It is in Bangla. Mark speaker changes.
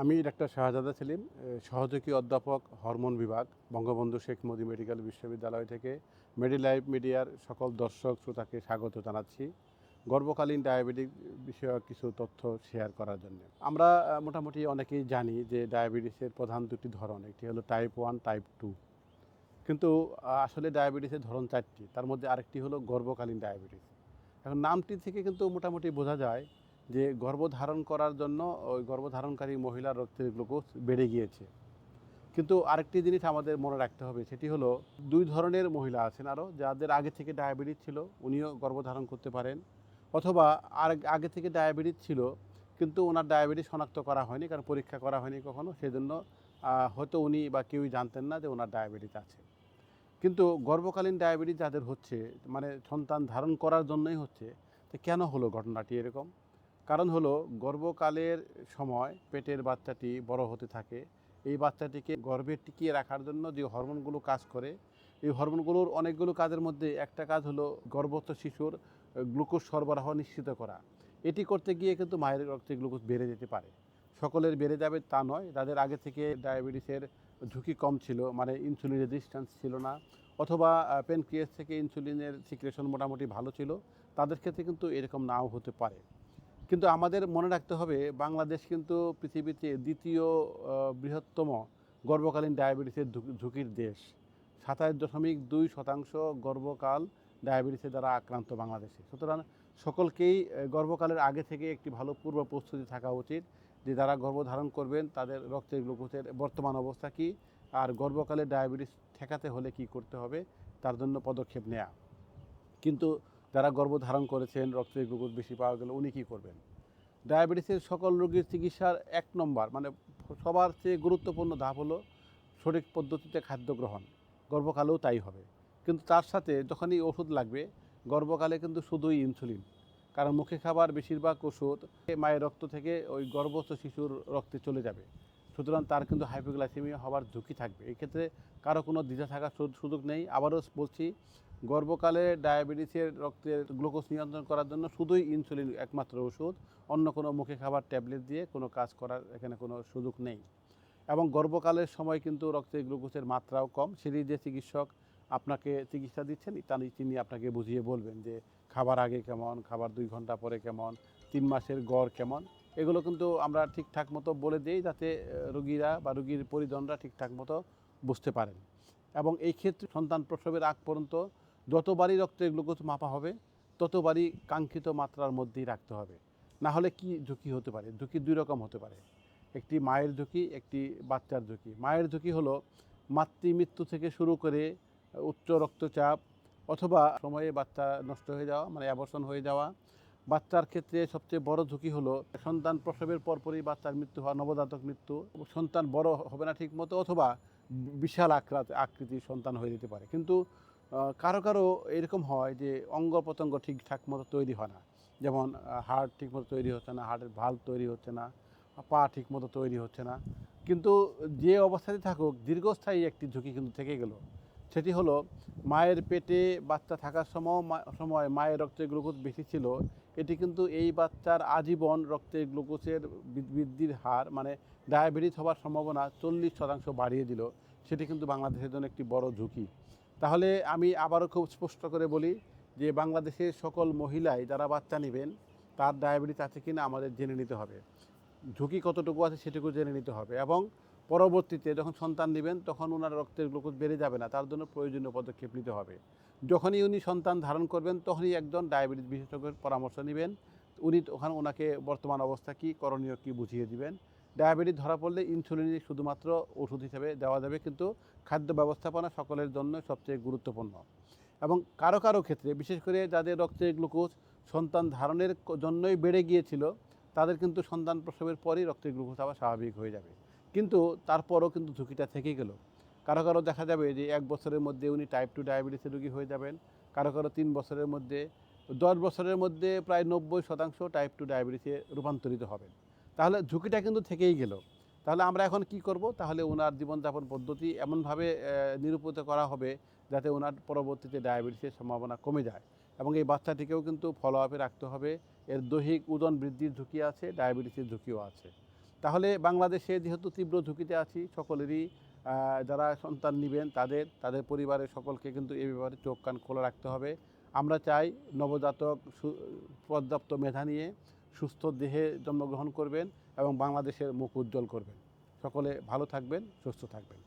Speaker 1: আমি ডাক্তার শাহজাদা সেলিম সহযোগী অধ্যাপক, হরমোন বিভাগ, বঙ্গবন্ধু শেখ মুজি মেডিকেল বিশ্ববিদ্যালয় থেকে মেডিলাইফ মিডিয়ার সকল দর্শক শ্রোতাকে স্বাগত জানাচ্ছি গর্ভকালীন ডায়াবেটিক বিষয়ক কিছু তথ্য শেয়ার করার জন্য। আমরা মোটামুটি অনেকেই জানি যে ডায়াবেটিসের প্রধান দুটি ধরন, একটি হলো টাইপ ওয়ান টাইপ টু কিন্তু আসলে ডায়াবেটিসের ধরন চারটি, তার মধ্যে আরেকটি হলো গর্ভকালীন ডায়াবেটিস। এখন নামটি থেকে কিন্তু মোটামুটি বোঝা যায় যে গর্ভধারণ করার জন্য ওই গর্ভধারণকারী মহিলার রক্তের গ্লুকোজ বেড়ে গিয়েছে। কিন্তু আরেকটি জিনিস আমাদের মনে রাখতে হবে, সেটি হলো দুই ধরনের মহিলা আছেন আরও, যাদের আগে থেকে ডায়াবেটিস ছিল, উনিও গর্ভধারণ করতে পারেন, অথবা আর আগে থেকে ডায়াবেটিস ছিল, কিন্তু ওনার ডায়াবেটিস শনাক্ত করা হয়নি, কারণ পরীক্ষা করা হয়নি কখনো, সেজন্য হয়তো উনি বা কেউই জানতেন না যে ওনার ডায়াবেটিস আছে। কিন্তু গর্ভকালীন ডায়াবেটিস যাদের হচ্ছে মানে সন্তান ধারণ করার জন্যই হচ্ছে, তো কেন হলো ঘটনাটি এরকম? কারণ হলো গর্ভকালের সময় পেটের বাচ্চাটি বড় হতে থাকে। এই বাচ্চাটিকে গর্ভে টিকিয়ে রাখার জন্য যে হরমোনগুলো কাজ করে, এই হরমোনগুলোর অনেকগুলো কাজের মধ্যে একটা কাজ হলো গর্ভস্থ শিশুর গ্লুকোজ সরবরাহ নিশ্চিত করা। এটি করতে গিয়ে কিন্তু মায়ের রক্তে গ্লুকোজ বেড়ে যেতে পারে। সকলের বেড়ে যাবে তা নয় যাদের আগে থেকে ডায়াবেটিসের ঝুঁকি কম ছিল মানে ইনসুলিন রেজিস্ট্যান্স ছিল না, অথবা পেনক্রিয়াস থেকে ইনসুলিনের সিক্রেশন মোটামুটি ভালো ছিল। তাদের ক্ষেত্রে কিন্তু এরকম নাও হতে পারে। কিন্তু আমাদের মনে রাখতে হবে, বাংলাদেশ কিন্তু পৃথিবীতে দ্বিতীয় বৃহত্তম গর্ভকালীন ডায়াবেটিসের ঝুঁকির দেশ। সাতাশ দশমিক দুই শতাংশ গর্ভকাল ডায়াবেটিসের দ্বারা আক্রান্ত বাংলাদেশে। সুতরাং সকলকেই গর্ভকালের আগে থেকে একটি ভালো পূর্ব প্রস্তুতি থাকা উচিত যে যারা গর্ভধারণ করবেন, তাদের রক্তের গ্লুকোজের বর্তমান অবস্থা কী, আর গর্ভকালে ডায়াবেটিস ঠেকাতে হলে কি করতে হবে, তার জন্য পদক্ষেপ নেওয়া কিন্তু যারা গর্ভধারণ করেছেন রক্তের গ্লুকোজ বেশি পাওয়া গেলে উনি কী করবেন? ডায়াবেটিসের সকল রোগীর চিকিৎসার এক নম্বর মানে সবার চেয়ে গুরুত্বপূর্ণ ধাপ হলো সঠিক পদ্ধতিতে খাদ্য গ্রহণ। গর্ভকালেও তাই হবে। কিন্তু তার সাথে যখনই ওষুধ লাগবে, গর্ভকালে কিন্তু শুধুই ইনসুলিন কারণ মুখে খাবার বেশিরভাগ ওষুধ মায়ের রক্ত থেকে ওই গর্ভস্থ শিশুর রক্তে চলে যাবে। সুতরাং তার কিন্তু হাইপোগ্লাইসেমিয়া হওয়ার ঝুঁকি থাকবে। এই ক্ষেত্রে কারও কোনো দ্বিধা থাকার সুযোগ নেই। আবারও বলছি, গর্ভকালে ডায়াবেটিসের রক্তের গ্লুকোজ নিয়ন্ত্রণ করার জন্য শুধুই ইনসুলিন একমাত্র ওষুধ, অন্য কোনো মুখে খাবার ট্যাবলেট দিয়ে কোনো কাজ করার এখানে কোনো সুযোগ নেই। এবং গর্ভকালের সময় কিন্তু রক্তের গ্লুকোজের মাত্রাও কম। সেটি যে চিকিৎসক আপনাকে চিকিৎসা দিচ্ছেন তা তিনি আপনাকে বুঝিয়ে বলবেন যে খাবার আগে কেমন, খাবার দুই ঘণ্টা পরে কেমন, তিন মাসের গড় কেমন। এগুলো কিন্তু আমরা ঠিকঠাক মতো বলে দিই যাতে রোগীরা বা রোগীর পরিজনরা ঠিকঠাক মতো বুঝতে পারেন। এবং এই ক্ষেত্রে সন্তান প্রসবের আগ পর্যন্ত যতবারই রক্তের গ্লুকোজ মাপা হবে, ততবারই কাঙ্ক্ষিত মাত্রার মধ্যেই রাখতে হবে। না হলে কি ঝুঁকি হতে পারে? ঝুঁকি দুই রকম হতে পারে। একটি মায়ের ঝুঁকি, একটি বাচ্চার ঝুঁকি। মায়ের ঝুঁকি হলো মাতৃমৃত্যু থেকে শুরু করে উচ্চ রক্তচাপ অথবা সময়ে বাচ্চা নষ্ট হয়ে যাওয়া মানে অ্যাবর্ষণ হয়ে যাওয়া বাচ্চার ক্ষেত্রে সবচেয়ে বড় ঝুঁকি হলো সন্তান প্রসবের পরপরই বাচ্চার মৃত্যু হওয়া, নবজাতক মৃত্যু। সন্তান বড় হবে না ঠিক মতো অথবা বিশাল আকৃতি আকৃতির সন্তান হয়ে যেতে পারে। কিন্তু কারও কারও এরকম হয় যে অঙ্গ প্রত্যঙ্গ ঠিকঠাক মতো তৈরি হয় না। যেমন হার্ট ঠিক মতো তৈরি হচ্ছে না হার্টের ভাল্ব তৈরি হচ্ছে না, পা ঠিক মতো তৈরি হচ্ছে না। কিন্তু যে অবস্থাতে থাকুক, দীর্ঘস্থায়ী একটি ঝুঁকি কিন্তু থেকে গেল। সেটি হলো, মায়ের পেটে বাচ্চা থাকার সময় সময় মায়ের রক্তের গ্লুকোজ বেশি ছিল, এটি কিন্তু এই বাচ্চার আজীবন রক্তের গ্লুকোজের বৃদ্ধির হার মানে ডায়াবেটিস হওয়ার সম্ভাবনা চল্লিশ শতাংশ বাড়িয়ে দিল। সেটি কিন্তু বাংলাদেশের জন্য একটি বড় ঝুঁকি। তাহলে আমি আবারও খুব স্পষ্ট করে বলি যে, বাংলাদেশের সকল মহিলাই যারা বাচ্চা নেবেন, তার ডায়াবেটিস আছে কি না আমাদের জেনে নিতে হবে। ঝুঁকি কতটুকু আছে সেটুকু জেনে নিতে হবে এবং পরবর্তীতে যখন সন্তান নেবেন, তখন ওনার রক্তের গ্লুকোজ বেড়ে যাবে না। তার জন্য প্রয়োজনীয় পদক্ষেপ নিতে হবে। যখনই উনি সন্তান ধারণ করবেন, তখনই একজন ডায়াবেটিস বিশেষজ্ঞের পরামর্শ নেবেন। উনি তখন ওনাকে বর্তমান অবস্থা কী, করণীয় কী বুঝিয়ে দিবেন। ডায়াবেটিস ধরা পড়লে ইনসুলিন শুধুমাত্র ওষুধ হিসেবে দেওয়া যাবে, কিন্তু খাদ্য ব্যবস্থাপনা সকলের জন্য সবচেয়ে গুরুত্বপূর্ণ। এবং কারও কারও ক্ষেত্রে, বিশেষ করে যাদের রক্তের গ্লুকোজ সন্তান ধারণের জন্যই বেড়ে গিয়েছিল, তাদের কিন্তু সন্তান প্রসবের পরই রক্তের গ্লুকোজ আবার স্বাভাবিক হয়ে যাবে। কিন্তু তারপরও কিন্তু ঝুঁকিটা থেকে গেল। কারও কারও দেখা যাবে যে এক বছরের মধ্যে উনি টাইপ টু ডায়াবেটিসের রোগী হয়ে যাবেন, কারও কারও তিন বছরের মধ্যে, দশ বছরের মধ্যে প্রায় নব্বই শতাংশ টাইপ টু ডায়াবেটিসে রূপান্তরিত হবেন। তাহলে ঝুঁকিটা কিন্তু থেকেই গেল। তাহলে আমরা এখন কি করব? তাহলে ওনার জীবনযাপন পদ্ধতি এমনভাবে নিরূপিত করা হবে যাতে ওনার পরবর্তীতে ডায়াবেটিসের সম্ভাবনা কমে যায়। এবং এই বাচ্চাটিকেও কিন্তু ফলো আপে রাখতে হবে। এর দৈহিক ওজন বৃদ্ধির ঝুঁকি আছে ডায়াবেটিসের ঝুঁকিও আছে। তাহলে বাংলাদেশে যেহেতু তীব্র ঝুঁকিতে আছি, সকলেরই যারা সন্তান নেবেন তাদের তাদের পরিবারের সকলকে কিন্তু এ ব্যাপারে চোখ কান খোলা রাখতে হবে। আমরা চাই নবজাতক পর্যাপ্ত মেধা নিয়ে সুস্থ দেহে জন্মগ্রহণ করবেন এবং বাংলাদেশের মুখ উজ্জ্বল করবেন। সকলে ভালো থাকবেন, সুস্থ থাকবেন।